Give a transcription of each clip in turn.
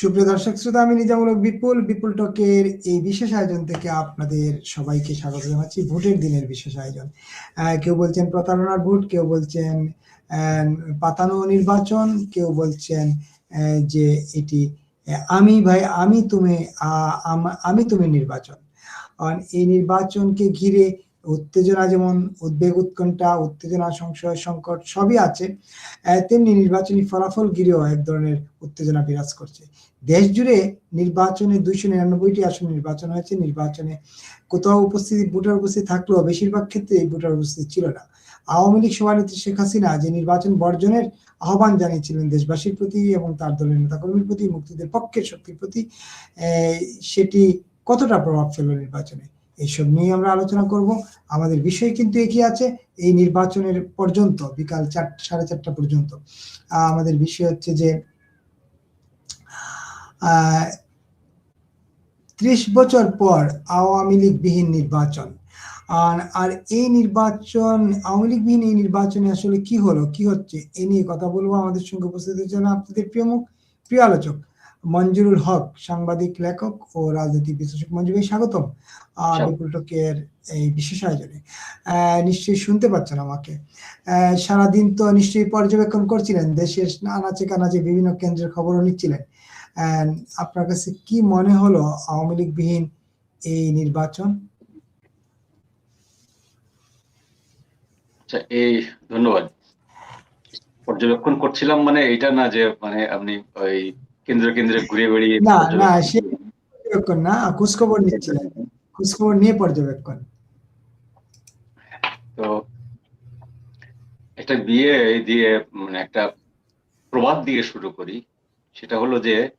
সুপ্রিয় দর্শক, শ্রোতা, আমি নিজামূলক বিপুল। বিপুল টকের এই বিশেষ আয়োজন থেকে আপনাদের সবাইকে স্বাগত জানাচ্ছি, ভোটের দিনের বিশেষ আয়োজন। কেউ বলছেন প্রতারণার ভোট, কেউ বলছেন পাতানো নির্বাচন, কেউ বলছেন যে এটি আমি ভাই, আমি তুমি আমি তুমি নির্বাচন। এই নির্বাচনকে ঘিরে উত্তেজনা যেমন, উদ্বেগ উৎকণ্ঠা, উত্তেজনা, সংশয়, সংকট সবই আছে তেমনি নির্বাচনী ফলাফল ঘিরেও এক ধরনের উত্তেজনা বিরাজ করছে। দেশ জুড়ে নির্বাচনে দুইশো নিরানব্বইটি আসন নির্বাচন হয়েছে। নির্বাচনে কোথাও উপস্থিতি, ভোটার উপস্থিতি থাকলেও বেশিরভাগ ক্ষেত্রে ভোটার উপস্থিতি ছিল না। আওয়ামী লীগ সভানেত্রী শেখ হাসিনা যে নির্বাচন বর্জনের আহ্বান জানিয়েছিলেন দেশবাসীর প্রতি এবং তার দলের নেতাকর্মীর প্রতি, মুক্তিদের পক্ষের শক্তির প্রতি সেটি কতটা প্রভাব ফেলল নির্বাচনে? এইসব নিয়ে আমরা আলোচনা করব। আমাদের বিষয় কিন্তু একই আছে, এই নির্বাচনের পর্যন্ত, বিকাল চার, সাড়ে চারটা পর্যন্ত। আমাদের বিষয় হচ্ছে যে ত্রিশ বছর পর আওয়ামী লীগ বিহীন নির্বাচন। আর আর এই নির্বাচন, আওয়ামী লীগ বিহীন এই নির্বাচনে আসলে কি হলো, কি হচ্ছে, এ নিয়ে কথা বলব আমাদের সঙ্গে উপস্থিত হচ্ছেন আপনাদের প্রিয় মুখ, প্রিয় আলোচক। মঞ্জুরুল হক সাংবাদিক লেখক ও রাজনৈতিক বিশ্লেষক মঞ্জু ভাই স্বাগতম। বিপুল টকের এই বিশেষ আয়োজনে। নিশ্চয়ই শুনতে পাচ্ছেন আমাকে। সারাদিন তো নিশ্চয়ই পর্যবেক্ষণ করছিলেন দেশের আনাচে কানাচে বিভিন্ন কেন্দ্রের খবরও নিচ্ছিলেন। আপনার কাছে কি মনে হলো আওয়ামী লীগ বিহীন এই নির্বাচন? আচ্ছা এই ধন্যবাদ। পর্যবেক্ষণ করছিলাম মানে এটা না যে মানে আপনি ওই কেন্দ্র কেন্দ্রে ঘুরে বেড়িয়ে না, না, সে- পর্যবেক্ষণ না খোঁজখবর নিচ্ছিলেন খোঁজখবর নিয়ে পর্যবেক্ষণ। তো একটা বিয়ে দিয়ে মানে একটা প্রবাদ দিয়ে শুরু করি। সেটা হলো যে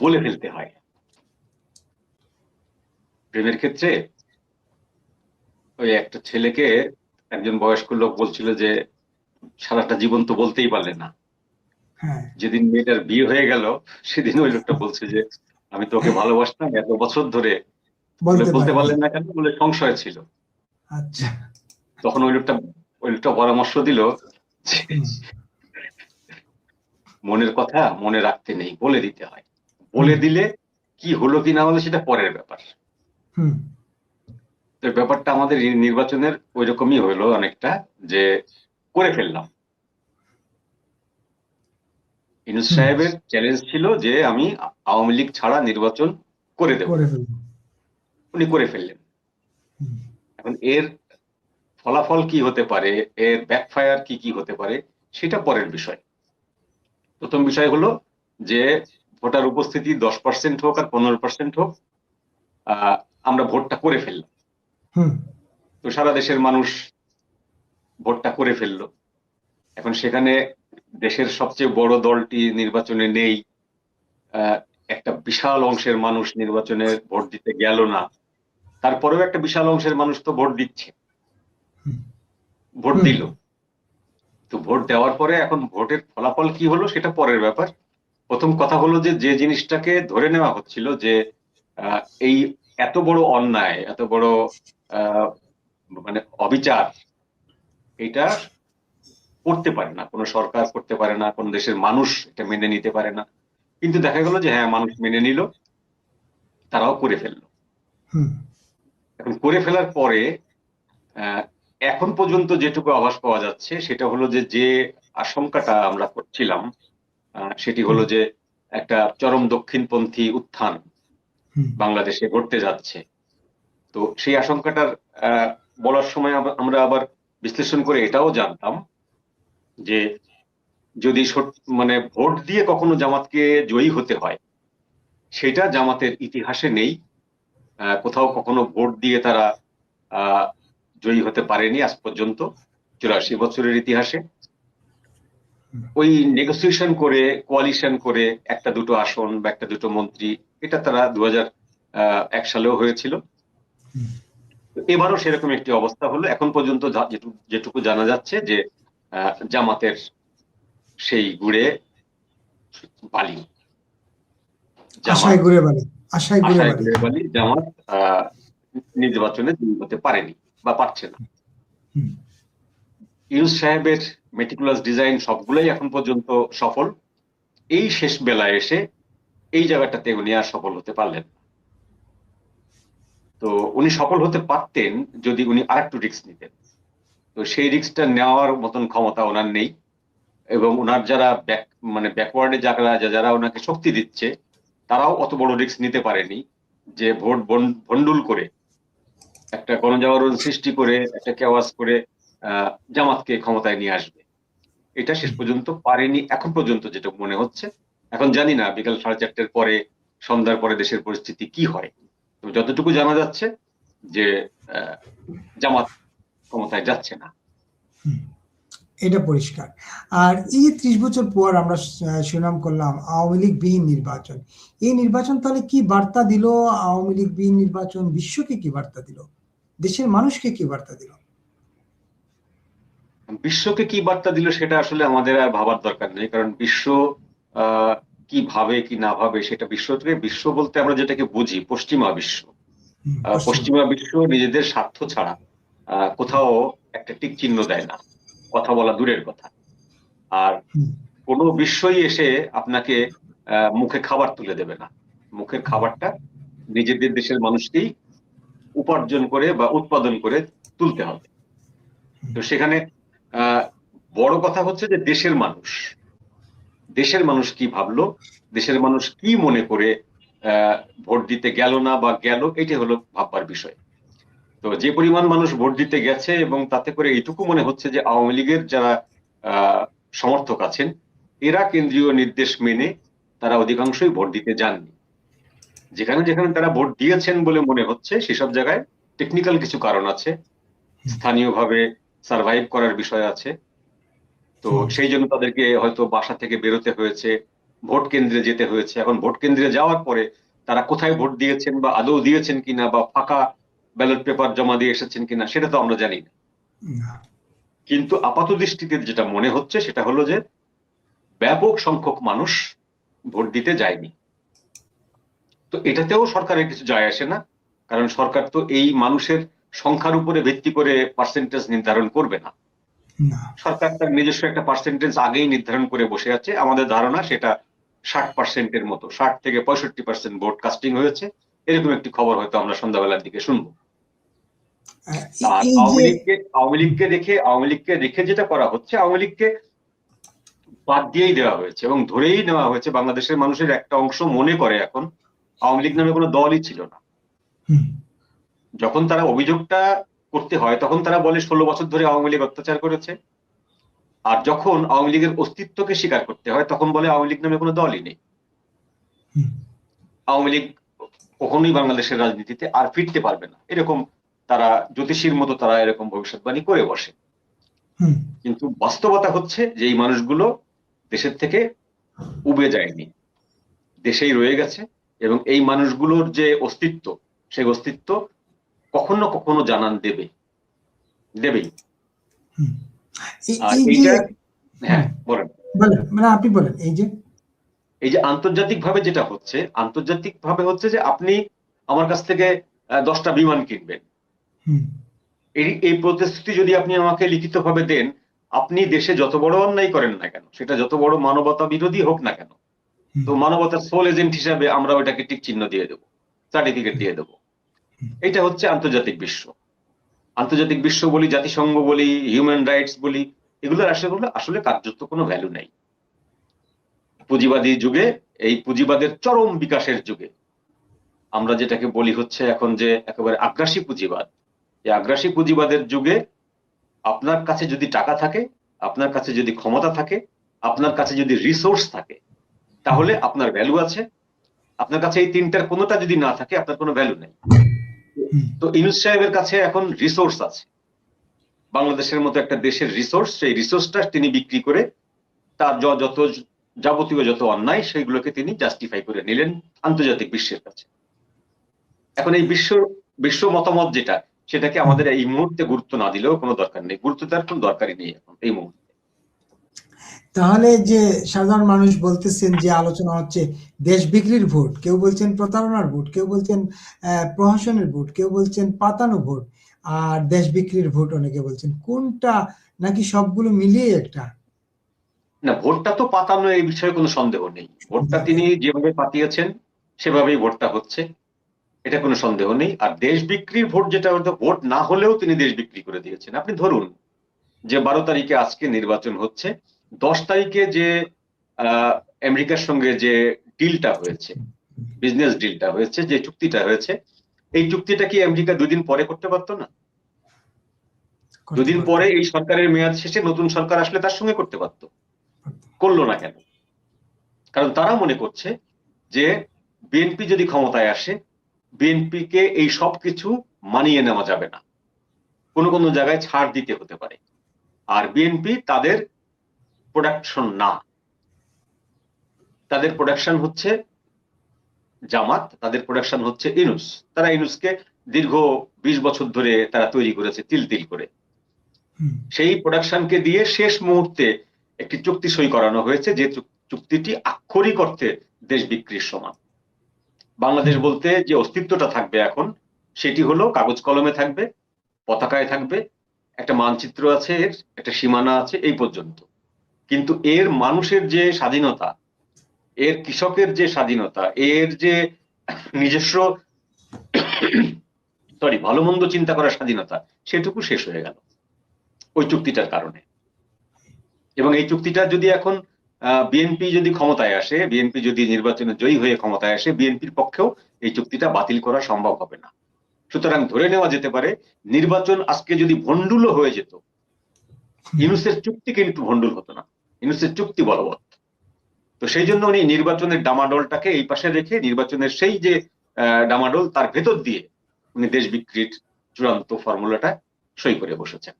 বলে ফেলতে হয়। প্রেমের ক্ষেত্রে ওই একটা ছেলেকে একজন বয়স্ক লোক বলছিল যে সারাটা জীবন তো বলতেই পারলে না। হ্যাঁ। যেদিন মেয়েটার বিয়ে হয়ে গেল সেদিন ওই লোকটা বলছে যে আমি তোকে ভালোবাসতাম এত বছর ধরে। বলতে পারলেন না কেন? বলে সংশয় ছিল। আচ্ছা। তখন ওই লোকটা ওই লোকটা পরামর্শ দিল মনের কথা মনে রাখতে নেই বলে দিতে হয়। বলে দিলে কি হলো কি না হলো সেটা পরের ব্যাপার। হুম। তো ব্যাপারটা আমাদের নির্বাচনের ওই রকমই হলো অনেকটা যে করে ফেললাম। ইনুস সাহেবের চ্যালেঞ্জ ছিল যে আমি আওয়ামী লীগ ছাড়া নির্বাচন করে দেব। উনি করে ফেললেন। এখন এর ফলাফল কি হতে পারে? এর ব্যাকফায়ার কি কি হতে পারে? সেটা পরের বিষয়। প্রথম বিষয় হলো যে ভোটার উপস্থিতি দশ পার্সেন্ট হোক আর পনেরো পার্সেন্ট হোক আহ, আমরা ভোটটা করে ফেললাম। তো সারা দেশের মানুষ ভোটটা করে ফেলল। এখন সেখানে দেশের সবচেয়ে বড় দলটি নির্বাচনে নেই। একটা বিশাল অংশের মানুষ নির্বাচনে ভোট দিতে গেল না। তারপরেও একটা বিশাল অংশের মানুষ তো ভোট দিচ্ছে। ভোট। দিল। তো ভোট দেওয়ার পরে এখন ভোটের ফলাফল কি হলো সেটা পরের ব্যাপার। প্রথম কথা হলো যে যে জিনিসটাকে ধরে নেওয়া হচ্ছিল যে এই এত বড় অন্যায়, এত বড় মানে অবিচার এটা করতে পারে না। কোনো সরকার করতে পারে না কোন দেশের মানুষ এটা মেনে নিতে পারে না। কিন্তু দেখা গেল যে হ্যাঁ মানুষ মেনে নিল তারাও করে ফেলল। এখন করে ফেলার পরে এখন পর্যন্ত যেটুকু আভাস পাওয়া যাচ্ছে সেটা হলো যে যে আশঙ্কাটা আমরা করছিলাম আহ, সেটি হলো যে একটা চরম দক্ষিণপন্থী উত্থান বাংলাদেশে ঘটতে যাচ্ছে। তো সেই আশঙ্কাটার আহ, বলার সময় আমরা আবার বিশ্লেষণ করে এটাও জানতাম যে যদি মানে ভোট দিয়ে কখনো জামাতকে জয়ী হতে হয়, সেটা জামাতের ইতিহাসে নেই। কোথাও কখনো ভোট দিয়ে তারা জয়ী হতে পারেনি আজ পর্যন্ত, চুরাশি বছরের ইতিহাসে। ওই নেগোসিয়েশন করে কোয়ালিশন করে একটা দুটো আসন বা একটা দুটো মন্ত্রী, এটা তারা দু এক সালেও হয়েছিল। এবারও সেরকম একটি অবস্থা হলো। এখন পর্যন্ত যেটুকু জানা যাচ্ছে যে আহ, জামাতের সেই গুড়ে বালি। বালি জামাত আহ, নির্বাচনে হতে পারেনি বা পারছে না। হুম। সাহেবের মেটিকুলাস ডিজাইন সবগুলোই এখন পর্যন্ত সফল। এই শেষ বেলায় এসে এই জায়গাটাতে উনি আর সফল হতে পারলেন না। তো উনি সফল হতে পারতেন যদি উনি আরেকটু রিস্ক নিতেন। তো সেই রিস্কটা নেওয়ার মতন ক্ষমতা ওনার নেই এবং ওনার যারা ব্যাক মানে ব্যাকওয়ার্ডে যারা যারা ওনাকে শক্তি দিচ্ছে, তারাও অত বড় রিস্ক নিতে পারেনি যে ভোট ভন্ডুল করে, একটা গণজাগরণ সৃষ্টি করে, একটা কেওয়াজ করে জামাতকে ক্ষমতায় নিয়ে আসবে। এটা শেষ পর্যন্ত পারেনি, এখন পর্যন্ত যেটা মনে হচ্ছে। এখন জানি না, বিকাল সাড়ে চারটের পরে, সন্ধ্যার পরে দেশের পরিস্থিতি কি হয়। তো যতটুকু জানা যাচ্ছে যে জামাত ক্ষমতায় যাচ্ছে না। এটা পরিষ্কার। আর এই যে ত্রিশ বছর পর আমরা সুনাম করলাম আওয়ামী লীগ বিহীন নির্বাচন এই নির্বাচন তাহলে কি বার্তা দিল? আওয়ামী লীগ বিহীন নির্বাচন বিশ্বকে কি বার্তা দিল? দেশের মানুষকে কি বার্তা দিল? বিশ্বকে কি বার্তা দিল সেটা আসলে আমাদের আর ভাবার দরকার নেই কারণ বিশ্ব আহ, কি ভাবে কি না ভাবে সেটা বিশ্ব থেকে বিশ্ব বলতে আমরা যেটাকে বুঝি পশ্চিমা বিশ্ব। পশ্চিমা। বিশ্ব নিজেদের স্বার্থ ছাড়া আহ, কোথাও একটা টিক চিহ্ন দেয় না। কথা বলা দূরের কথা। আর কোনো বিশ্বই এসে আপনাকে আহ, মুখে খাবার তুলে দেবে না। মুখের খাবারটা নিজেদের দেশের মানুষকেই উপার্জন করে বা উৎপাদন করে তুলতে হবে। তো সেখানে আহ, বড় কথা হচ্ছে যে দেশের মানুষ দেশের মানুষ কি ভাবলো? দেশের মানুষ কি মনে করে ভোট দিতে গেল না বা গেল? এটি হলো ভাববার বিষয়। তো যে পরিমাণ মানুষ ভোট দিতে গেছে এবং তাতে করে এইটুকু মনে হচ্ছে যে আওয়ামী লীগের যারা সমর্থক আছেন, এরা কেন্দ্রীয় নির্দেশ মেনে তারা অধিকাংশই ভোট দিতে যাননি। যেখানে যেখানে তারা ভোট দিয়েছেন বলে মনে হচ্ছে, সেসব জায়গায় টেকনিক্যাল কিছু কারণ আছে। স্থানীয়ভাবে সার্ভাইভ করার বিষয় আছে। তো সেই জন্য তাদেরকে হয়তো বাসা থেকে বেরোতে হয়েছে ভোট কেন্দ্রে যেতে হয়েছে। এখন ভোট কেন্দ্রে যাওয়ার পরে তারা কোথায় ভোট দিয়েছেন বা আদৌ দিয়েছেন কিনা বা ফাঁকা ব্যালট পেপার জমা দিয়ে এসেছেন কিনা সেটা তো আমরা জানি না। কিন্তু আপাত দৃষ্টিতে যেটা মনে হচ্ছে সেটা হলো যে ব্যাপক সংখ্যক মানুষ ভোট দিতে যায়নি। তো এটাতেও সরকারের কিছু যায় আসে না কারণ সরকার তো এই মানুষের সংখ্যার উপরে ভিত্তি করে পার্সেন্টেজ নির্ধারণ করবে না। সরকার তার নিজস্ব একটা পার্সেন্টেজ আগেই নির্ধারণ করে বসে আছে। আমাদের ধারণা সেটা ষাট পার্সেন্টের মতো ষাট থেকে পঁয়ষট্টি পার্সেন্ট ভোট কাস্টিং হয়েছে। এরকম একটি খবর হয়তো আমরা সন্ধ্যাবেলার দিকে শুনব। আওয়ামী লীগকে আওয়ামী লীগকে রেখে আওয়ামী লীগকে রেখে যেটা করা হচ্ছে আওয়ামী লীগকে বাদ দিয়েই দেওয়া হয়েছে এবং ধরেই নেওয়া হয়েছে। বাংলাদেশের মানুষের একটা অংশ মনে করে এখন আওয়ামী লীগ নামে কোনো দলই ছিল না। যখন তারা অভিযোগটা করতে হয় তখন তারা বলে ষোলো বছর ধরে আওয়ামী লীগ অত্যাচার করেছে। আর যখন আওয়ামী লীগের অস্তিত্বকে স্বীকার করতে হয় তখন বলে আওয়ামী লীগ নামে কোনো দলই নেই। আওয়ামী লীগ কখনোই বাংলাদেশের রাজনীতিতে আর ফিরতে পারবে না। এরকম তারা জ্যোতিষীর মতো তারা এরকম ভবিষ্যৎবাণী করে বসে। কিন্তু বাস্তবতা হচ্ছে যে এই মানুষগুলো দেশের থেকে উবে যায়নি। দেশেই রয়ে গেছে এবং এই মানুষগুলোর যে অস্তিত্ব সেই অস্তিত্ব কখনো কখনো জানান দেবে। দেবেই। হ্যাঁ বলেন। মানে আপনি বলেন এই যে এই যে আন্তর্জাতিক ভাবে যেটা হচ্ছে আন্তর্জাতিক ভাবে হচ্ছে যে আপনি আমার কাছ থেকে দশটা বিমান কিনবেন। এই এই প্রতিশ্রুতি যদি আপনি আমাকে লিখিতভাবে দেন আপনি দেশে যত বড় অন্যায় করেন না কেন সেটা যত বড় মানবতা বিরোধী হোক না কেন তো মানবতার সোল এজেন্ট হিসাবে আমরা ওইটাকে টিক চিহ্ন দিয়ে দেবো সার্টিফিকেট দিয়ে দেবো। এটা হচ্ছে আন্তর্জাতিক বিশ্ব। আন্তর্জাতিক বিশ্ব বলি, জাতিসংঘ বলি হিউম্যান রাইটস বলি, এগুলোর আসলে আসলে কার্যত কোনো ভ্যালু নাই। পুঁজিবাদী যুগে, এই পুঁজিবাদের চরম বিকাশের যুগে। আমরা যেটাকে বলি হচ্ছে এখন যে একেবারে আগ্রাসী পুঁজিবাদ। এই আগ্রাসী পুঁজিবাদের যুগে আপনার কাছে যদি টাকা থাকে, আপনার কাছে যদি ক্ষমতা থাকে, আপনার কাছে যদি রিসোর্স থাকে, তাহলে আপনার ভ্যালু আছে। আপনার কাছে এই তিনটার কোনোটা যদি না থাকে, আপনার কোনো ভ্যালু নেই। তো ইনুস সাহেবের কাছে এখন রিসোর্স আছে। বাংলাদেশের মতো একটা দেশের রিসোর্স সেই রিসোর্সটা তিনি বিক্রি করে তার যত যাবতীয় যত অন্যায়, সেইগুলোকে তিনি জাস্টিফাই করে নিলেন আন্তর্জাতিক বিশ্বের কাছে। এখন এই বিশ্ব বিশ্ব মতামত যেটা, সেটাকে আমাদের এই মুহূর্তে গুরুত্ব না দিলেও কোনো দরকার নেই। গুরুত্ব দেওয়ার কোনো দরকারই নেই এখন এই মুহূর্তে। তাহলে যে সাধারণ মানুষ বলতেছেন যে আলোচনা হচ্ছে দেশ বিক্রির ভোট, কেউ বলছেন প্রতারণার ভোট, কেউ বলছেন প্রহসনের ভোট, কেউ বলছেন পাতানো ভোট, আর দেশ বিক্রির ভোট অনেকে বলছেন। কোনটা নাকি সবগুলো মিলিয়ে একটা? না, ভোটটা তো পাতানো, এই বিষয়ে কোনো সন্দেহ নেই। ভোটটা তিনি যেভাবে পাতিয়েছেন, সেভাবেই ভোটটা হচ্ছে। এটা কোনো সন্দেহ নেই। আর দেশ বিক্রির ভোট যেটা হতো, ভোট না হলেও তিনি দেশ বিক্রি করে দিয়েছেন। আপনি ধরুন যে বারো তারিখে আজকে নির্বাচন হচ্ছে দশ তারিখে যে আহ, আমেরিকার সঙ্গে যে ডিলটা হয়েছে বিজনেস ডিলটা হয়েছে যে চুক্তিটা হয়েছে এই চুক্তিটা কি আমেরিকা দুদিন পরে করতে পারতো না? দুদিন পরে এই সরকারের মেয়াদ শেষে নতুন সরকার আসলে তার সঙ্গে করতে পারতো। করল না কেন? কারণ তারা মনে করছে যে বিএনপি যদি ক্ষমতায় আসে বিএনপি কে এই সব কিছু মানিয়ে নেওয়া যাবে না। কোনো কোনো জায়গায় ছাড় দিতে হতে পারে। আর বিএনপি তাদের প্রোডাকশন না। তাদের প্রোডাকশন হচ্ছে জামাত তাদের প্রোডাকশন হচ্ছে ইনুস। তারা ইনুসকে দীর্ঘ বিশ বছর ধরে তারা তৈরি করেছে তিল তিল করে। সেই প্রোডাকশনকে দিয়ে শেষ মুহূর্তে একটি চুক্তি সই করানো হয়েছে যে চুক- চুক্তিটি আক্ষরিক অর্থে দেশ বিক্রির সমান। বাংলাদেশ বলতে যে অস্তিত্বটা থাকবে এখন সেটি হলো কাগজ কলমে থাকবে পতাকায় থাকবে একটা মানচিত্র আছে এর একটা সীমানা আছে এই পর্যন্ত। কিন্তু এর মানুষের যে স্বাধীনতা, এর কৃষকের যে স্বাধীনতা, এর যে নিজস্ব সরি ভালো মন্দ চিন্তা করার স্বাধীনতা, সেটুকু শেষ হয়ে গেল ওই চুক্তিটার কারণে। এবং এই চুক্তিটা যদি এখন বিএনপি যদি ক্ষমতায় আসে, বিএনপি যদি নির্বাচনে জয়ী হয়ে ক্ষমতায় আসে, বিএনপির পক্ষেও এই চুক্তিটা বাতিল করা সম্ভব হবে না। সুতরাং ধরে নেওয়া যেতে পারে, নির্বাচন আজকে যদি ভণ্ডুলও হয়ে যেত, ইউনুসের চুক্তি কিন্তু ভণ্ডুল হতো না। ইউনুসের চুক্তি বলবৎ। তো সেই জন্য উনি নির্বাচনের ডামাডোলটাকে এই পাশে রেখে নির্বাচনের সেই যে ডামাডোল তার ভেতর দিয়ে উনি দেশ বিক্রির চূড়ান্ত ফর্মুলাটা সই করে বসেছেন।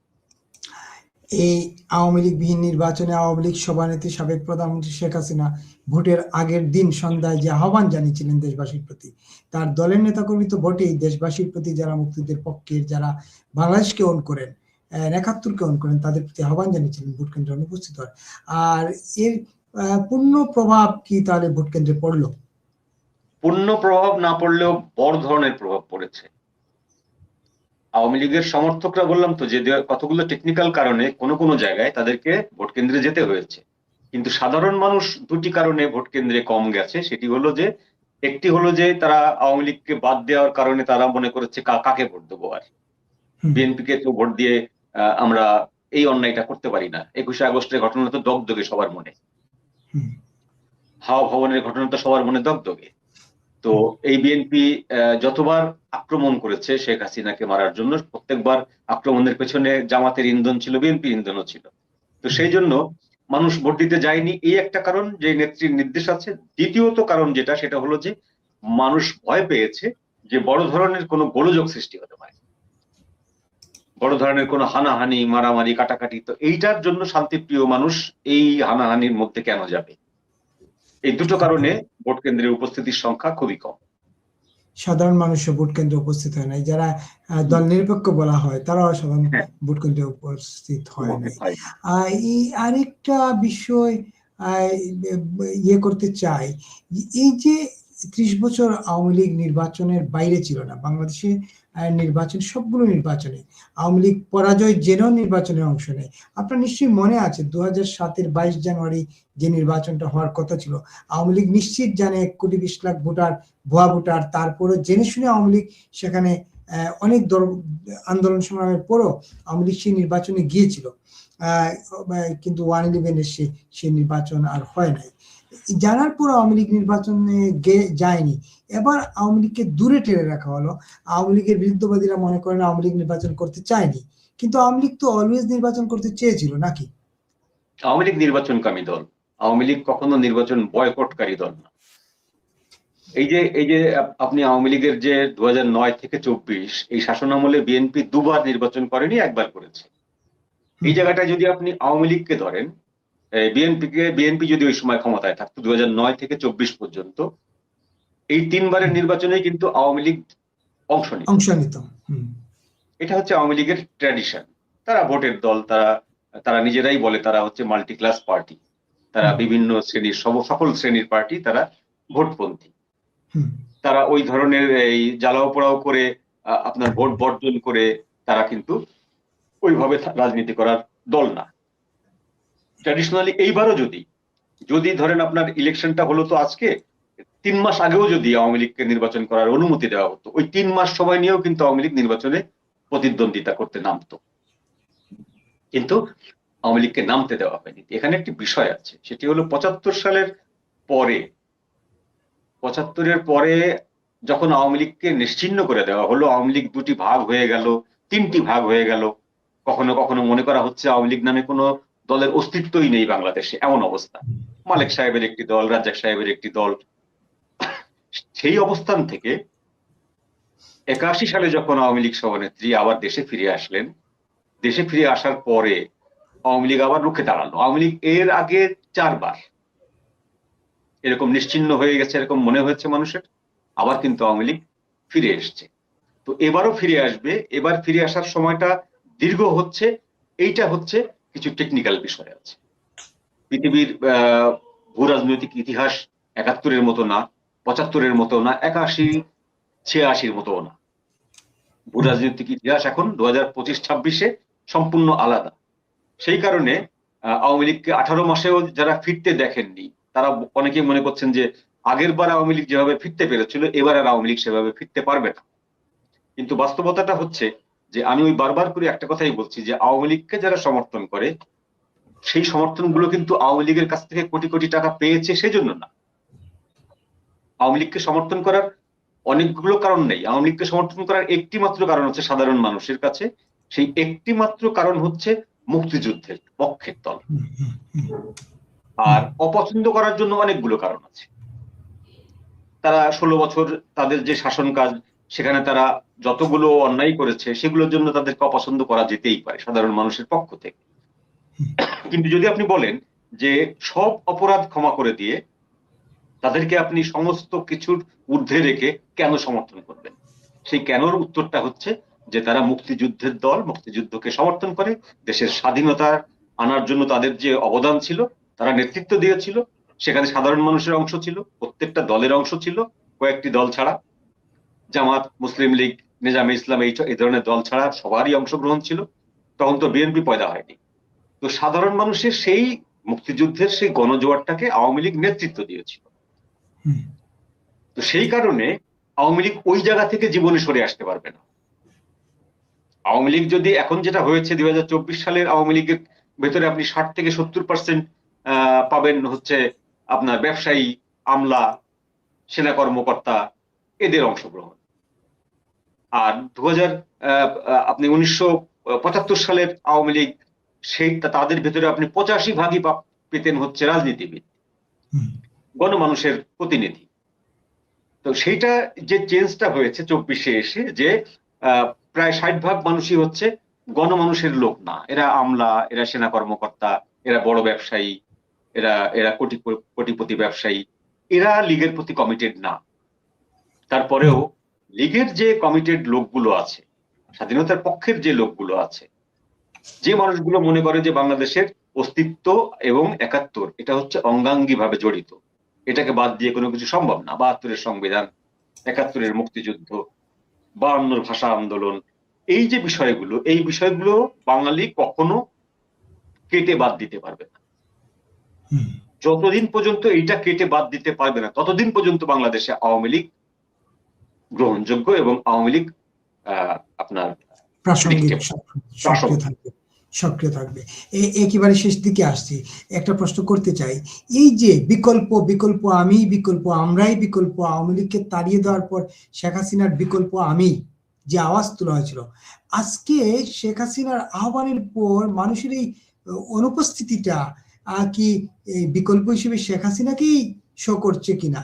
এই আওয়ামী লীগ বিহীন নির্বাচনে আওয়ামী লীগ সভানেত্রী, সাবেক প্রধানমন্ত্রী শেখ হাসিনা ভোটের আগের দিন সন্ধ্যায় যে আহ্বান জানিয়েছিলেন দেশবাসীর প্রতি, তার দলের নেতাকর্মী তো ভোটেই দেশবাসীর প্রতি যারা মুক্তিদের পক্ষের, যারা বাংলাদেশকে ওন করেন একাত্তরকে ওন করেন তাদের প্রতি আহ্বান জানিয়েছিলেন ভোট কেন্দ্রে অনুপস্থিত হয় আর এর পূর্ণ প্রভাব কি তাহলে ভোট কেন্দ্রে পড়ল? পূর্ণ প্রভাব না পড়লেও বড় ধরনের প্রভাব পড়েছে। আওয়ামী লীগের সমর্থকরা বললাম তো যে কতগুলো টেকনিক্যাল কারণে কোনো কোনো জায়গায় তাদেরকে ভোট কেন্দ্রে যেতে হয়েছে। কিন্তু সাধারণ মানুষ দুটি কারণে ভোট কেন্দ্রে কম গেছে। সেটি হলো যে একটি হলো যে তারা আওয়ামী লীগকে বাদ দেওয়ার কারণে তারা মনে করেছে কাকে ভোট দেবো আর? হুম, বিএনপি কে তো ভোট দিয়ে আমরা এই অন্যায়টা করতে পারি না। একুশে আগস্টের ঘটনা তো দগদগে সবার মনে। হাওয়া ভবনের ঘটনা তো সবার মনে দগদগে। তো এই বিএনপি যতবার আক্রমণ করেছে শেখ হাসিনাকে মারার জন্য প্রত্যেকবার আক্রমণের পেছনে জামাতের ইন্ধন ছিল বিএনপির ইন্ধনও ছিল। তো সেই জন্য মানুষ ভোট দিতে যায়নি। এই একটা কারণ যে নেত্রীর নির্দেশ আছে। দ্বিতীয়ত কারণ যেটা সেটা হলো যে মানুষ ভয় পেয়েছে যে বড় ধরনের কোনো গোলযোগ সৃষ্টি হতে বড় ধরনের কোনো হানাহানি মারামারি কাটাকাটি। তো এইটার জন্য শান্তিপ্রিয় মানুষ এই হানাহানির মধ্যে কেন যাবে? এই দুটো কারণে ভোট কেন্দ্রের উপস্থিতির সংখ্যা খুবই কম। সাধারণ মানুষও ভোট কেন্দ্রে উপস্থিত হয় নাই। যারা দল নিরপেক্ষ বলা হয় তারাও সাধারণ হ্যাঁ। ভোট কেন্দ্রে উপস্থিত হয় নাই। এই আরেকটা বিষয় ইয়ে করতে চাই এই যে ত্রিশ বছর আওয়ামী লীগ নির্বাচনের বাইরে ছিল না বাংলাদেশে নির্বাচন, সবগুলো নির্বাচনে। আওয়ামী লীগ পরাজয় জেনেও নির্বাচনে অংশ নেয়। আপনার নিশ্চয়ই মনে আছে দু হাজার সাতের বাইশ জানুয়ারি যে নির্বাচনটা হওয়ার কথা ছিল, আওয়ামী লীগ নিশ্চিত জানে এক কোটি বিশ লাখ ভোটার, ভুয়া ভোটার। তারপরে জেনে শুনে আওয়ামী লীগ সেখানে অনেক দর, আন্দোলন সংগ্রামের পরও আওয়ামী লীগ সেই নির্বাচনে গিয়েছিল। কিন্তু ওয়ান ইলেভেনের সে সেই নির্বাচন আর হয় নাই। জানার পর আওয়ামী লীগ নির্বাচনে যায়নি। এবার আওয়ামী লীগকে দূরে টেনে রাখা হলো। আওয়ামী লীগের বিরুদ্ধবাদীরা মনে করেন আওয়ামী লীগ নির্বাচন করতে চায়নি। কিন্তু আওয়ামী লীগ তো অলওয়েজ নির্বাচন করতে চেয়েছিল, নাকি? আওয়ামী লীগ নির্বাচনকামী দল। আওয়ামী লীগ কখনো নির্বাচন বয়কটকারী দল না। এই যে এই যে আপনি আওয়ামী লীগের যে দু নয় থেকে চব্বিশ, এই শাসন আমলে বিএনপি দুবার নির্বাচন করেনি, একবার করেছে। এই জায়গাটায় যদি আপনি আওয়ামী লীগকে ধরেন বিএনপি কে বিএনপি যদি ওই সময় ক্ষমতায় থাকতো দু নয় থেকে চব্বিশ পর্যন্ত এই তিনবারের নির্বাচনে কিন্তু আওয়ামী লীগ অংশ নিত। অংশ নিত এটা হচ্ছে আওয়ামী লীগের ট্র্যাডিশন তারা ভোটের দল তারা তারা নিজেরাই বলে তারা হচ্ছে মাল্টি ক্লাস পার্টি তারা বিভিন্ন শ্রেণির সব সকল শ্রেণির পার্টি তারা ভোটপন্থী। হুম, তারা ওই ধরনের এই জ্বালাও পোড়াও করে আপনার ভোট বর্জন করে তারা কিন্তু ওইভাবে রাজনীতি করার দল না। ট্র্যাডিশনালি এইবারও যদি যদি ধরেন আপনার ইলেকশনটা হলো তো আজকে, তিন মাস আগেও যদি আওয়ামী লীগকে নির্বাচন করার অনুমতি দেওয়া হতো, ওই তিন মাস সময় নিয়েও কিন্তু আওয়ামী লীগ নির্বাচনে প্রতিদ্বন্দ্বিতা করতে নামতো। কিন্তু আওয়ামী লীগকে নামতে দেওয়া হয়নি। এখানে একটি বিষয় আছে, সেটি হলো পঁচাত্তর সালের পরে, পঁচাত্তরের পরে যখন আওয়ামী লীগকে নিশ্চিহ্ন করে দেওয়া হলো, আওয়ামী লীগ দুটি ভাগ হয়ে গেল, তিনটি ভাগ হয়ে গেল, কখনো কখনো মনে করা হচ্ছে আওয়ামী লীগ নামে কোনো দলের অস্তিত্বই নেই বাংলাদেশে, এমন অবস্থা। মালিক সাহেবের একটি দল, রাজ্জাক সাহেবের একটি দল। সেই অবস্থান থেকে একাশি সালে যখন আওয়ামী লীগ সভানেত্রী আবার দেশে ফিরে আসলেন, দেশে ফিরে আসার পরে আওয়ামী লীগ আবার রুখে দাঁড়াল। আওয়ামী লীগ এর আগে চারবার এরকম নিশ্চিন্ন হয়ে গেছে, এরকম মনে হয়েছে মানুষের। আবার কিন্তু আওয়ামী লীগ ফিরে এসছে। তো এবারও ফিরে আসবে, এবার ফিরে আসার সময়টা দীর্ঘ হচ্ছে, এইটা হচ্ছে কিছু টেকনিক্যাল বিষয় আছে। পৃথিবীর ভূ রাজনৈতিক ইতিহাস একাত্তরের মতো না, পঁচাত্তরের মতো না, একাশি, ছিয়াশির মতো না। ভূ রাজনৈতিক ইতিহাস এখন দু হাজার পঁচিশ ছাব্বিশে সম্পূর্ণ আলাদা। সেই কারণে আওয়ামী লীগকে আঠারো মাসেও যারা ফিরতে দেখেননি, তারা অনেকেই মনে করছেন যে আগের বার আওয়ামী লীগ যেভাবে ফিরতে পেরেছিল, এবার আর আওয়ামী লীগ সেভাবে ফিরতে পারবে না। কিন্তু বাস্তবতাটা হচ্ছে যে আমি ওই বারবার করে একটা কথাই বলছি যে আওয়ামী লীগকে যারা সমর্থন করে, সেই সমর্থনগুলো কিন্তু আওয়ামী লীগের কাছ থেকে কোটি কোটি টাকা পেয়েছে সেজন্য না। আওয়ামী লীগকে সমর্থন করার অনেকগুলো কারণ নেই। আওয়ামী লীগকে সমর্থন করার একটি মাত্র কারণ হচ্ছে সাধারণ মানুষের কাছে। সেই একটি মাত্র কারণ হচ্ছে মুক্তিযুদ্ধের পক্ষের দল। আর অপছন্দ করার জন্য অনেকগুলো কারণ আছে। তারা ষোলো বছর তাদের যে শাসন কাজ সেখানে তারা যতগুলো অন্যায় করেছে, সেগুলোর জন্য তাদেরকে অপছন্দ করা যেতেই পারে সাধারণ মানুষের পক্ষ থেকে। কিন্তু যদি আপনি বলেন যে সব অপরাধ ক্ষমা করে দিয়ে তাদেরকে আপনি সমস্ত কিছুর ঊর্ধ্বে রেখে কেন সমর্থন করবেন? সেই কেনর উত্তরটা হচ্ছে যে তারা মুক্তিযুদ্ধের দল, মুক্তিযুদ্ধকে সমর্থন করে, দেশের স্বাধীনতা আনার জন্য তাদের যে অবদান ছিল, তারা নেতৃত্ব দিয়েছিল, সেখানে সাধারণ মানুষের অংশ ছিল, প্রত্যেকটা দলের অংশ ছিল, কয়েকটি দল ছাড়া। জামাত মুসলিম লীগ নিজামে ইসলাম এই এই ধরনের দল ছাড়া সবারই অংশগ্রহণ ছিল। তখন তো বিএনপি পয়দা হয়নি। তো সাধারণ মানুষের সেই মুক্তিযুদ্ধের সেই গণজোয়ারটাকে আওয়ামী লীগ নেতৃত্ব দিয়েছিল। তো সেই কারণে আওয়ামী লীগ ওই জায়গা থেকে জীবনে সরে আসতে পারবে না। আওয়ামী লীগ যদি এখন যেটা হয়েছে দুই হাজার চব্বিশ সালের আওয়ামী লীগের ভেতরে আপনি ষাট থেকে সত্তর পার্সেন্ট পাবেন হচ্ছে আপনার ব্যবসায়ী আমলা সেনা কর্মকর্তা এদের অংশগ্রহণ। আর দু আপনি উনিশশো পঁচাত্তর সালের আওয়ামী লীগ সেই তাদের ভেতরে আপনি পঁচাশি ভাগই পেতেন হচ্ছে রাজনীতিবিদ। গণমানুষের প্রতিনিধি। তো সেইটা যে চেঞ্জটা হয়েছে চব্বিশে এসে যে প্রায় ষাট ভাগ মানুষই হচ্ছে গণমানুষের লোক না। এরা আমলা এরা সেনা কর্মকর্তা এরা বড় ব্যবসায়ী এরা এরা কোটি কোটিপতি ব্যবসায়ী। এরা লীগের প্রতি কমিটেড না। তারপরেও লীগের যে কমিটেড লোকগুলো আছে স্বাধীনতার পক্ষের যে লোকগুলো আছে যে মানুষগুলো মনে করে যে বাংলাদেশের অস্তিত্ব এবং একাত্তর এটা হচ্ছে অঙ্গাঙ্গি ভাবে জড়িত। এটাকে বাদ দিয়ে কোনো কিছু সম্ভব না। বাহাত্তরের সংবিধান একাত্তরের মুক্তিযুদ্ধ বায়ান্নর ভাষা আন্দোলন এই যে বিষয়গুলো এই বিষয়গুলো বাঙালি কখনো কেটে বাদ দিতে পারবে না। যতদিন পর্যন্ত এইটা কেটে বাদ দিতে পারবে না ততদিন পর্যন্ত বাংলাদেশে আওয়ামী লীগ গ্রহণযোগ্য এবং আওয়ামী লীগ আপনার প্রাসঙ্গিক সক্রিয় থাকবে সক্রিয় থাকবে। একেবারে শেষ দিকে আসছি। একটা প্রশ্ন করতে চাই। এই যে বিকল্প বিকল্প আমি বিকল্প আমরাই বিকল্প আওয়ামী লীগকে তাড়িয়ে দেওয়ার পর শেখ হাসিনার বিকল্প আমি যে আওয়াজ তোলা হয়েছিল আজকে শেখ হাসিনার আহ্বানের পর মানুষের এই অনুপস্থিতিটা কি বিকল্প হিসেবে শেখ হাসিনাকেই শো করছে কিনা?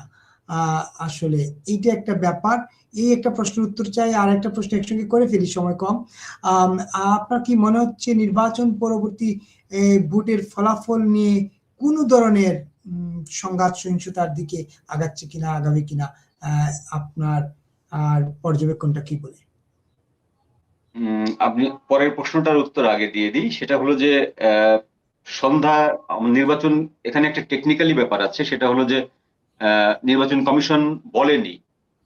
আসলে এইটা একটা ব্যাপার। এই একটা প্রশ্নের উত্তর চাই, আর একটা প্রশ্ন একসঙ্গে করে ফেলি, সময় কম। আপনার কি মনে হচ্ছে নির্বাচন পরবর্তী ভোটের ফলাফল নিয়ে কোন ধরনের সংঘাত সহিংসতার দিকে আগাচ্ছে কিনা, আগাবে কিনা আপনার, আর পর্যবেক্ষণটা কি বলে? আপনি পরের প্রশ্নটার উত্তর আগে দিয়ে দিই। সেটা হলো যে সন্ধ্যা, নির্বাচন এখানে একটা টেকনিক্যালি ব্যাপার আছে। সেটা হলো যে নির্বাচন কমিশন বলেনি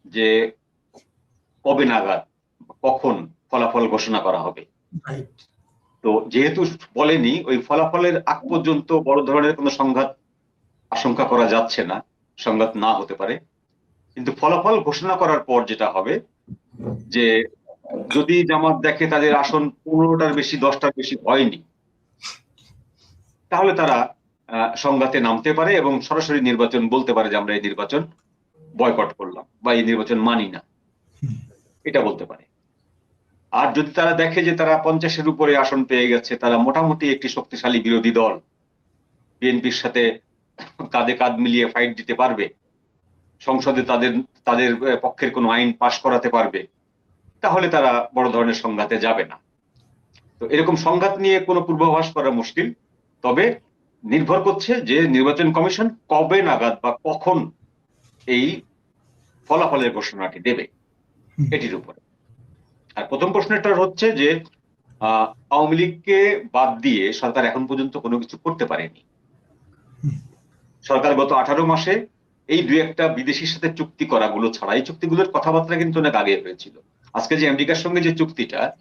যে কবে নাগাদ কখন ফলাফল ঘোষণা করা হবে। তো যেহেতু বলেনি ওই ফলাফলের আগ পর্যন্ত বড় ধরনের কোনো সংঘাত আশঙ্কা করা যাচ্ছে না সংঘাত না হতে পারে। কিন্তু ফলাফল ঘোষণা করার পর যেটা হবে যে যদি জামাত দেখে তাদের আসন পনেরোটার বেশি দশটার বেশি হয়নি তাহলে তারা সংঘাতে নামতে পারে এবং সরাসরি নির্বাচন বলতে পারে যে আমরা এই নির্বাচন বয়কট করলাম বা এই নির্বাচন মানি না। এটা বলতে পারে। আর যদি তারা দেখে যে তারা পঞ্চাশের উপরে আসন পেয়ে গেছে, তারা মোটামুটি একটি শক্তিশালী বিরোধী দল, বিএনপির সাথে কাঁধে কাঁধ মিলিয়ে ফাইট দিতে পারবে, সংসদে তাদের তাদের পক্ষের কোনো আইন পাশ করাতে পারবে, তাহলে তারা বড় ধরনের সংঘাতে যাবে না। তো এরকম সংঘাত নিয়ে কোনো পূর্বাভাস করা মুশকিল, তবে নির্ভর করছে যে নির্বাচন কমিশন কবে নাগাদ বা কখন এই ফলাফলের ঘোষণাটি দেবে। এটির উপরে। আর প্রথম প্রশ্নটা হচ্ছে যে আহ, আওয়ামী লীগকে বাদ দিয়ে সরকার এখন পর্যন্ত কোনো কিছু করতে পারেনি। সরকার গত আঠারো মাসে এই দুই একটা বিদেশির সাথে চুক্তি করাগুলো ছাড়া এই চুক্তিগুলোর কথাবার্তা কিন্তু অনেক আগে হয়েছিল। আজকে যে আমেরিকার সঙ্গে যে চুক্তিটা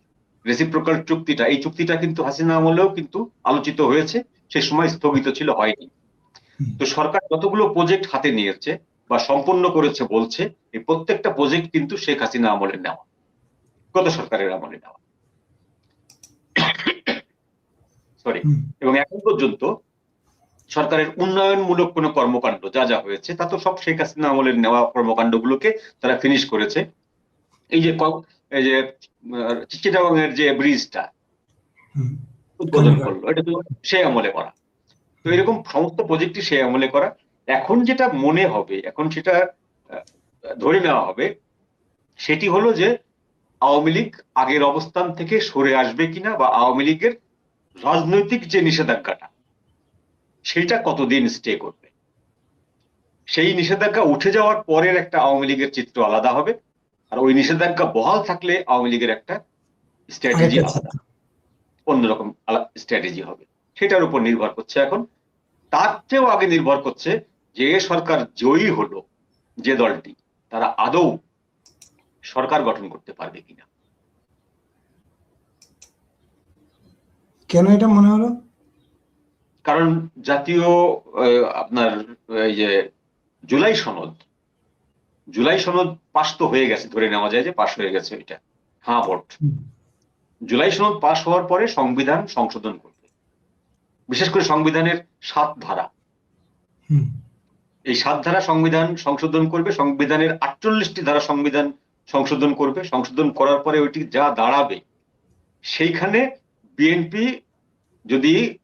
রেসিপ্রোকাল চুক্তিটা এই চুক্তিটা কিন্তু হাসিনা আমলেও কিন্তু আলোচিত হয়েছে। সেই সময় স্থগিত ছিল হয়নি। তো সরকার যতগুলো প্রজেক্ট হাতে নিয়েছে বা সম্পন্ন করেছে বলছে এই প্রত্যেকটা প্রজেক্ট কিন্তু শেখ হাসিনা আমলে নেওয়া গত সরকারের আমলে নেওয়া। সরি এবং এখন পর্যন্ত সরকারের উন্নয়নমূলক কোনো কর্মকাণ্ড যা যা হয়েছে তা তো সব শেখ হাসিনা আমলের নেওয়া কর্মকাণ্ডগুলোকে তারা ফিনিশ করেছে। এই যে এই যে চিচিটাগং এর যে ব্রিজটা উদ্বোধন করল। এটা তো সে আমলে করা। তো এরকম সমস্ত প্রজেক্টই সে আমলে করা। এখন যেটা মনে হবে এখন সেটা ধরে নেওয়া হবে সেটি হলো যে আওয়ামী লীগ আগের অবস্থান থেকে সরে আসবে কিনা বা আওয়ামী লীগের রাজনৈতিক যে নিষেধাজ্ঞাটা সেটা কতদিন স্টে করবে? সেই নিষেধাজ্ঞা উঠে যাওয়ার পরের একটা আওয়ামী লীগের চিত্র আলাদা হবে। আর ওই নিষেধাজ্ঞা বহাল থাকলে আওয়ামী লীগের একটা স্ট্র্যাটেজি আলাদা অন্যরকম স্ট্র্যাটেজি হবে। সেটার উপর নির্ভর করছে এখন। তার চেয়েও আগে নির্ভর করছে যে সরকার জয়ী হলো যে দলটি তারা আদৌ সরকার গঠন করতে পারবে কিনা। কেন এটা মনে হলো? কারণ জাতীয় আপনার এই যে জুলাই সনদ জুলাই সনদ পাশ তো হয়ে গেছে। ধরে নেওয়া যায় যে পাশ হয়ে গেছে এটা। হ্যাঁ ভোট। জুলাই সনদ পাশ হওয়ার পরে সংবিধান সংশোধন করবে। বিশেষ করে সংবিধানের সাত ধারা। এই সাত ধারা সংবিধান সংশোধন করবে সংবিধানের আটচল্লিশটি ধারা সংবিধান সংশোধন করবে। সংশোধন করার পরে ওইটি যা দাঁড়াবে সেইখানে বিএনপি যদি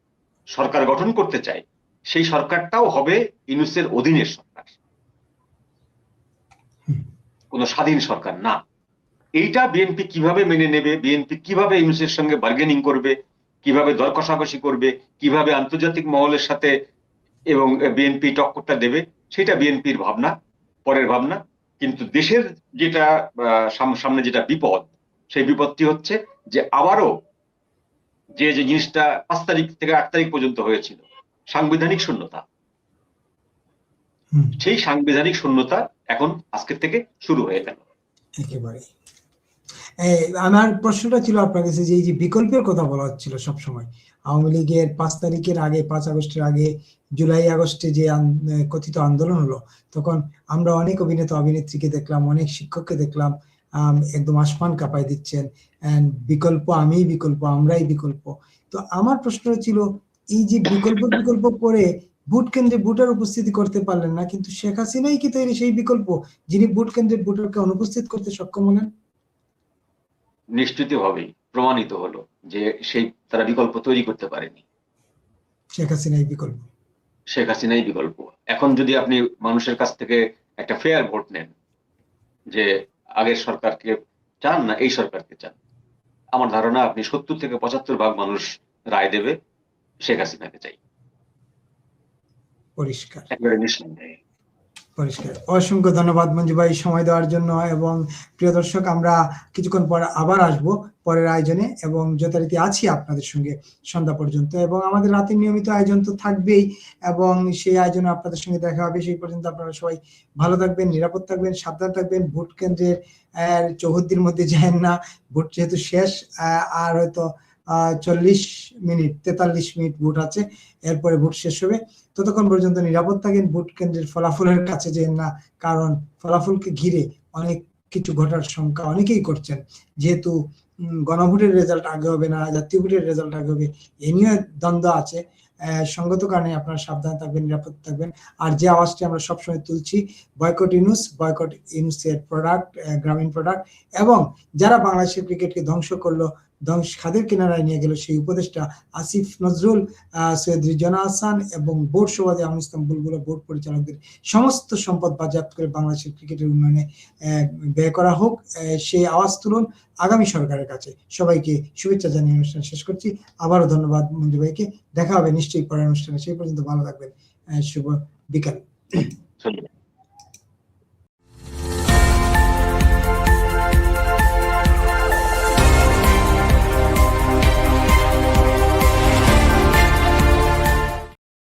সরকার গঠন করতে চায় সেই সরকারটাও হবে ইউনুসের অধীনের সরকার। কোনো স্বাধীন সরকার না। এইটা বিএনপি কীভাবে মেনে নেবে? বিএনপি কীভাবে ইউনুসের সঙ্গে বার্গেনিং করবে? কীভাবে দর কষাকষি করবে? কীভাবে আন্তর্জাতিক মহলের সাথে এবং বিএনপি টক্করটা দেবে? সেটা বিএনপির ভাবনা পরের ভাবনা। কিন্তু দেশের যেটা সামনে যেটা বিপদ সেই বিপদটি হচ্ছে যে আবারও যে যে জিনিসটা পাঁচ তারিখ থেকে আট তারিখ পর্যন্ত হয়েছিল সাংবিধানিক শূন্যতা। সেই সাংবিধানিক শূন্যতা এখন আজকের থেকে শুরু হয়ে গেল। একেবারে আমার প্রশ্নটা ছিল আপনার কাছে যে এই যে বিকল্পের কথা বলা হচ্ছিল সবসময়, আওয়ামী লীগের পাঁচ তারিখের আগে, পাঁচ আগস্টের আগে, জুলাই, আগস্টে যে কথিত আন্দোলন হলো, তখন আমরা অনেক অভিনেতা, অভিনেত্রীকে দেখলাম, অনেক শিক্ষককে দেখলাম একদম আসমান কাঁপাই দিচ্ছেন বিকল্প আমিই বিকল্প, আমরাই বিকল্প। তো আমার প্রশ্ন ছিল, এই যে বিকল্প বিকল্প করে ভোট কেন্দ্রে ভোটার উপস্থিতি করতে পারলেন না, কিন্তু শেখ হাসিনাই কি তৈরি সেই বিকল্প, যিনি ভোট কেন্দ্রে ভোটারকে অনুপস্থিত করতে সক্ষম হলেন? নিশ্চিত ভাবেই প্রমাণিত হলো যে সেই তারা বিকল্প তৈরি করতে পারেনি। শেখ হাসিনাই বিকল্প। শেখ হাসিনাই বিকল্প। এখন যদি আপনি মানুষের কাছ থেকে একটা ফেয়ার ভোট নেন যে আগের সরকারকে চান না এই সরকারকে চান আমার ধারণা আপনি সত্তর থেকে পঁচাত্তর ভাগ মানুষ রায় দেবে শেখ হাসিনাকে চাই। পরিষ্কার। একেবারে নিঃসন্দেহে। পরিষ্কার। অসংখ্য ধন্যবাদ মঞ্জু ভাই সময় দেওয়ার জন্য এবং প্রিয় দর্শক, আমরা কিছুক্ষণ পর আবার আসব পরের আয়োজনে এবং যথারীতি আছি আপনাদের সঙ্গে সন্ধ্যা পর্যন্ত এবং আমাদের রাতের নিয়মিত আয়োজন তো থাকবেই এবং সেই আয়োজনে আপনাদের সঙ্গে দেখা হবে। সেই পর্যন্ত আপনারা সবাই ভালো থাকবেন, নিরাপদ থাকবেন, সাবধান থাকবেন, ভোট কেন্দ্রের চৌহদ্দির মধ্যে যায়েন না। ভোট যেহেতু শেষ আর হয়তো চল্লিশ মিনিট, তেতাল্লিশ মিনিট ভোট আছে, এরপরে ভোট শেষ হবে। ততক্ষণ পর্যন্ত নিরাপদ থাকেন। ভোট কেন্দ্রের ফলাফলের কাছে যেন না, কারণ ফলাফলকে ঘিরে অনেক কিছু ঘটার সংখ্যা অনেকেই করছেন। যেহেতু গণভোটের রেজাল্ট আগে হবে না, জাতীয় ভোটের রেজাল্ট আগে হবে, এ নিয়ে দ্বন্দ্ব আছে। সঙ্গত কারণে আপনারা সাবধান থাকবেন, নিরাপদ থাকবেন। আর যে আওয়াজটি আমরা সবসময় তুলছি বয়কট ইনুস বয়কট ইউনুসের প্রোডাক্ট গ্রামীণ প্রোডাক্ট এবং যারা বাংলাদেশের ক্রিকেটকে ধ্বংস করল ধ্বংস খাদের কিনারায় নিয়ে গেল সেই উপদেষ্টা আসিফ নজরুল সৈয়দ রিজনা হাসান এবং বোর্ড সভাপতি আমিন ইসলাম বুলবুল বোর্ড পরিচালকদের সমস্ত সম্পদ বাজেয়াপ্ত করে বাংলাদেশের ক্রিকেটের উন্নয়নে ব্যয় করা হোক। সেই আওয়াজ তুলুন আগামী সরকারের কাছে। সবাইকে শুভেচ্ছা জানিয়ে অনুষ্ঠান শেষ করছি। আবারও ধন্যবাদ মঞ্জু ভাইকে। দেখা হবে নিশ্চয়ই পরের অনুষ্ঠানে। সেই পর্যন্ত ভালো থাকবেন। শুভ বিকাল। ধন্যবাদ।